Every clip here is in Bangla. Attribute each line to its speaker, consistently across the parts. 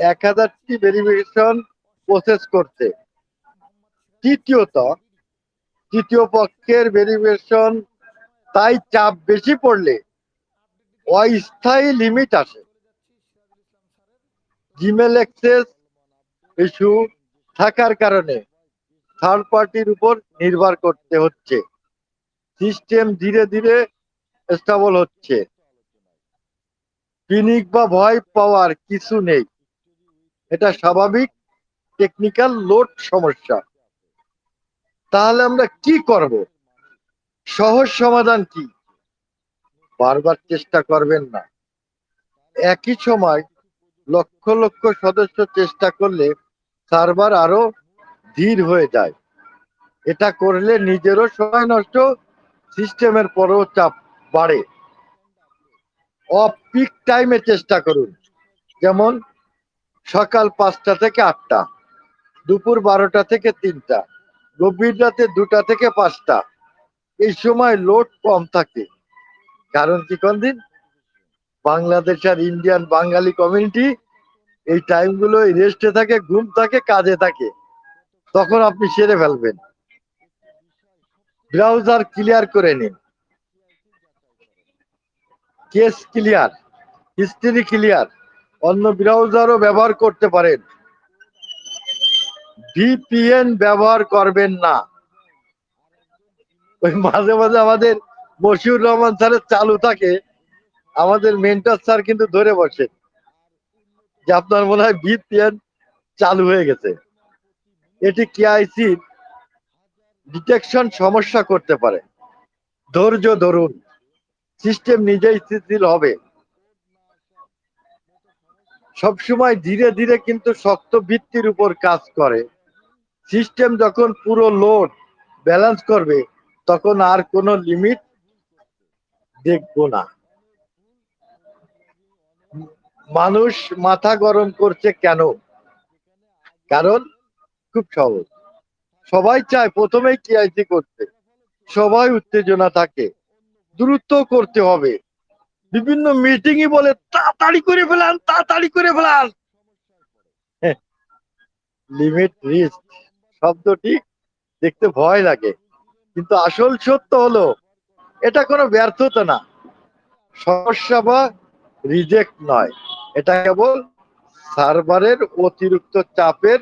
Speaker 1: এক হাজারটি ভেরিফিকেশন প্রসেস করতে তৃতীয়ত, তৃতীয় পক্ষের ভেরিফিকেশন তাই চাপ বেশি পড়লে অস্থায়ী লিমিট আসে। জিমেল অ্যাক্সেস ইস্যু থাকার কারণে থার্ড পার্টির উপর নির্ভর করতে হচ্ছে। সিস্টেম ধীরে ধীরে স্টেবল হচ্ছে। পিনিক বা ভয় পাওয়ার কিছু নেই। এটা স্বাভাবিক টেকনিক্যাল লোড সমস্যা। তাহলে আমরা কি করব? সহজ সমাধান কি? বারবার চেষ্টা করবেন না। একই সময় লক্ষ লক্ষ সদস্য চেষ্টা করলে সার্ভার আরও ধীর হয়ে যায়। এটা করলে নিজেরও সময় নষ্ট, সিস্টেমের পরও চাপ বাড়ে। অফ পিক টাইমে চেষ্টা করুন। যেমন সকাল পাঁচটা থেকে আটটা, দুপুর বারোটা থেকে তিনটা, গভীর রাতে দুটা থেকে পাঁচটা। এই সময় লোড কম থাকে। কারণ কি কোন দিন বাংলাদেশ আর ইন্ডিয়ান বাঙালি কমিউনিটি এই টাইমগুলো রেস্টে থাকে, ঘুম থাকে, কাজে থাকে। তখন আপনি সেরে ফেলবেন। ব্রাউজার ক্লিয়ার করে নিন। কেস ক্লিয়ার হিস্ট্রি ক্লিয়ার অন্য ব্রাউজারও ব্যবহার করতে পারেন। ভিপিএন ব্যবহার করবেন না। ওই মাঝে মাঝে আমাদের মশিউর রহমান স্যারের চালু থাকে। আমাদের মেন্টার স্যার কিন্তু ধরে বসে যে আপনার মনে হয় ভিপিএন চালু হয়ে গেছে। এটি কেআইসি ডিটেকশন সমস্যা করতে পারে। ধৈর্য ধরুন। সিস্টেম নিজেই স্থিতিশীল হবে। সবসময় ধীরে ধীরে কিন্তু শক্ত ভিত্তির উপর কাজ করে। সিস্টেম যখন পুরো লোড ব্যালেন্স করবে, তখন আর কোনো লিমিট দেখব না। মানুষ মাথা গরম করছে কেন? কারণ খুব সহজ। সবাই চায় প্রথমেই টিআইসি করতে। সবাই উত্তেজনা থাকে। দ্রুত করতে হবে। বিভিন্ন মিটিংই বলে, তাড়াতাড়ি করে ফেলান, তাড়াতাড়ি করে ফেলান। লিমিট রিস্ক শব্দটি দেখতে ভয় লাগে। কিন্তু আসল সত্য হলো, এটা কোনো ব্যর্থতা না। সমস্যা বা রিজেক্ট নয়। এটা কেবল সার্ভারের অতিরিক্ত চাপের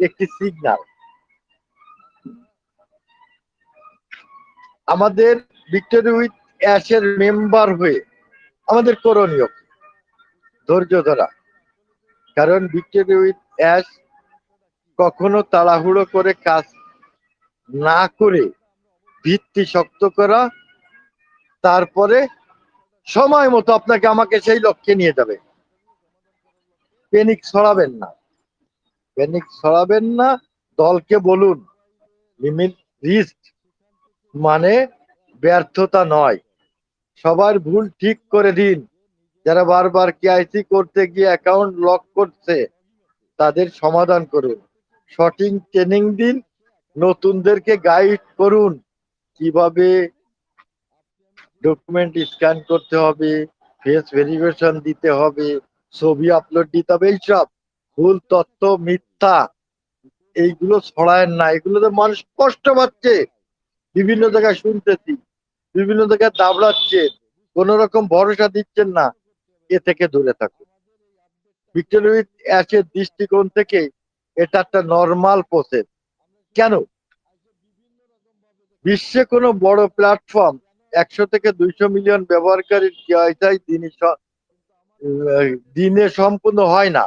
Speaker 1: একটি সিগন্যাল আমাদের ভিক্টোরি উইথ অ্যাশের মেম্বার হয়ে আমাদের করণীয় ধৈর্য ধরা। কারণ ভিক্টোরি উইথ অ্যাশ কখনো তাড়াহুড়ো করে কাজ না করে ভিত্তি শক্ত করা, তারপরে সময় মতো আপনাকে আমাকে সেই লক্ষ্যে নিয়ে যাবে। পেনিক ছড়াবেন না। পেনিক ছড়াবেন না, দলকে বলুন লিমিট রিস্ক মানে ব্যর্থতা নয়। সবার ভুল ঠিক করে দিন। যারা বারবার কেআইসি করতে গিয়ে অ্যাকাউন্ট লক করছে, তাদের সমাধান করুন। সঠিক ট্রেনিং দিন, নতুনদেরকে গাইড করুন। কীভাবে ডকুমেন্ট স্ক্যান করতে হবে, ফেস ভেরিফিকেশন দিতে হবে, ছবি আপলোড দিতে হবে এইসব ভুল তথ্য, মিথ্যা, এইগুলো ছড়ায় না। এগুলোতে মানুষ কষ্ট পাচ্ছে। বিভিন্ন জায়গায় শুনতেছি। বিভিন্ন জায়গায় দাবড়াচ্ছে, কোন রকম ভরসা দিচ্ছেন না, এ থেকে দূরে থাকুন। ভিক্টোরিয়া অ্যাশের দৃষ্টিকোণ থেকে এটা একটা নর্মাল প্রসেস কেন? বিশ্বে কোনো বড় প্ল্যাটফর্ম একশো থেকে দুইশো মিলিয়ন ব্যবহারকারীর কেওয়াইসাই দিনে দিনে সম্পূর্ণ হয় না।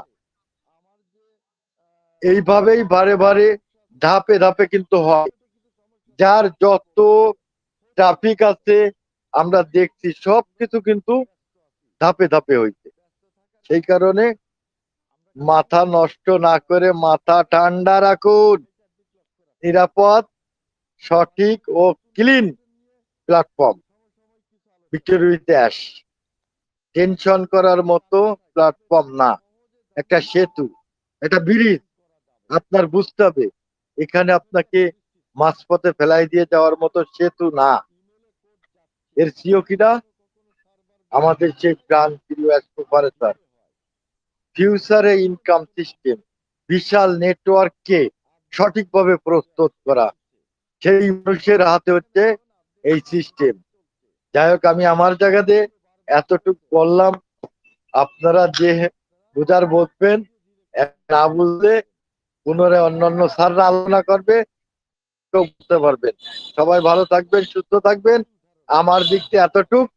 Speaker 1: এইভাবেই বারে বারে ধাপে ধাপে কিন্তু হয়। যার যত ট্রাফিক আছে, আমরা দেখছি সব কিছু কিন্তু ধাপে ধাপে হইছে। সেই কারণে মাথা নষ্ট না করে মাথা ঠান্ডা রাখুন। নিরাপদ, সঠিক ও ক্লিন প্ল্যাটফর্ম। টেনশন করার মতো প্ল্যাটফর্ম না। একটা সেতু, একটা ব্রিজ, আপনার বুঝতে হবে। এখানে আপনাকে মাঝপথে ফেলাই দিয়ে যাওয়ার মতো সেতু না। এর সিও কিনা আমাদের সেই প্রাণ প্রিয় ফিউচারে ইনকাম সিস্টেম, বিশাল নেটওয়ার্ককে সঠিকভাবে প্রস্তুত করা। সেই মানুষের হাতে হচ্ছে এই সিস্টেম। যাই হোক, আমি আমার জায়গাতে এতটুকু বললাম। আপনারা যে বুঝার বুঝবেন না বুঝলে পুনরায় অন্যান্য স্যাররা আলোচনা করবে। বুঝতে পারবেন সবাই ভালো থাকবেন সুস্থ থাকবেন। আমার দিক থেকে এতটুক।